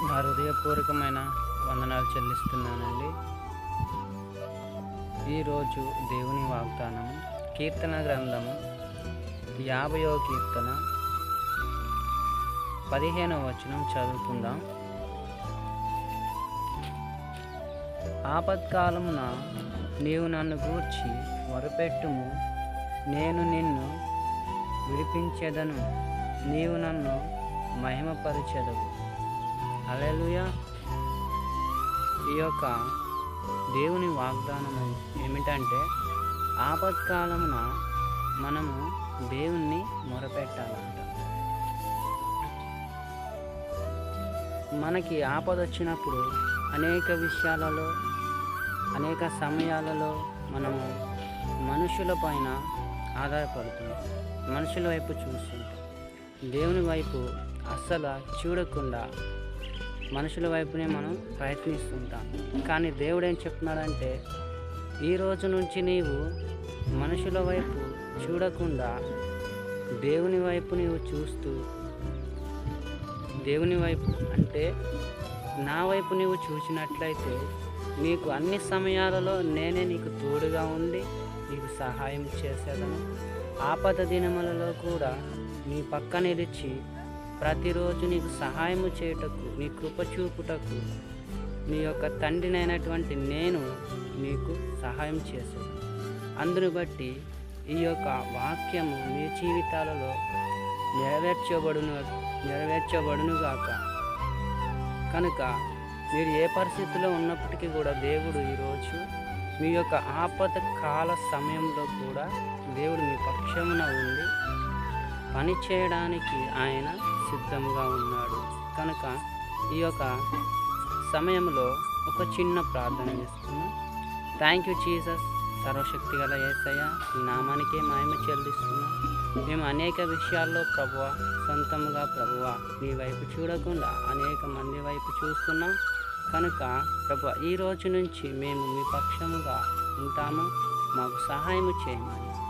నా హృదయపూర్వకమైన వందనాలు చెల్లిస్తున్నానండి. ఈరోజు దేవుని వాగ్దానము కీర్తన గ్రంథము యాభయో కీర్తన పదిహేనవ వచనం చదువుకుందాం. ఆపత్కాలమున నీవు నన్ను గూర్చి మొరపెట్టుము నేను నిన్ను విడిపించేదను నీవు నన్ను మహిమపరిచెదవు. అలెలుయా ఈ యొక్క దేవుని వాగ్దానం ఏమిటంటే ఆపత్కాలమున మనము దేవుణ్ణి మొరపెట్టాలంట. మనకి ఆపద వచ్చినప్పుడు అనేక విషయాలలో అనేక సమయాలలో మనము మనుషుల పైన ఆధారపడుతున్నాం. మనుషుల వైపు చూస్తుంటాం. దేవుని వైపు అస్సలు చూడకుండా మనుషుల వైపునే మనం ప్రయత్నిస్తుంటాం. కానీ దేవుడు ఏం చెప్తున్నాడంటే ఈ రోజు నుంచి నీవు మనుషుల వైపు చూడకుండా దేవుని వైపు నీవు చూస్తూ దేవుని వైపు అంటే నా వైపు నీవు చూసినట్లయితే నీకు అన్ని సమయాలలో నేనే నీకు తోడుగా ఉండి నీకు సహాయం చేసేదను. ఆపద దినములలో కూడా నీ పక్క నిలిచి ప్రతిరోజు నీకు సహాయము చేయుటకు నీ కృప చూపుటకు నీ యొక్క తండ్రినైనటువంటి నేను నీకు సహాయం చేశాను అందును బట్టి ఈ యొక్క వాక్యము మీ జీవితాలలో నెరవేర్చబడును నెరవేర్చబడునుగాక. కనుక మీరు ఏ పరిస్థితిలో ఉన్నప్పటికీ కూడా దేవుడు ఈరోజు మీ యొక్క ఆపద కాల సమయంలో కూడా దేవుడు మీ పక్షమున ఉండి పని చేయడానికి ఆయన సిద్ధంగా ఉన్నాడు. కనుక ఈ యొక్క సమయంలో ఒక చిన్న ప్రార్థన చేసుకున్నాం థ్యాంక్ యూ జీసస్ సర్వశక్తి గల ఏసయ్య ఈ నామానికే మహిమ చెల్లిస్తున్నాం. మేము అనేక విషయాల్లో ప్రభువ సొంతంగా ప్రభువ మీ వైపు చూడకుండా అనేక మంది వైపు చూస్తున్నాం. కనుక ప్రభు ఈ రోజు నుంచి మేము మీ పక్షముగా ఉంటాము. మాకు సహాయం చేయమని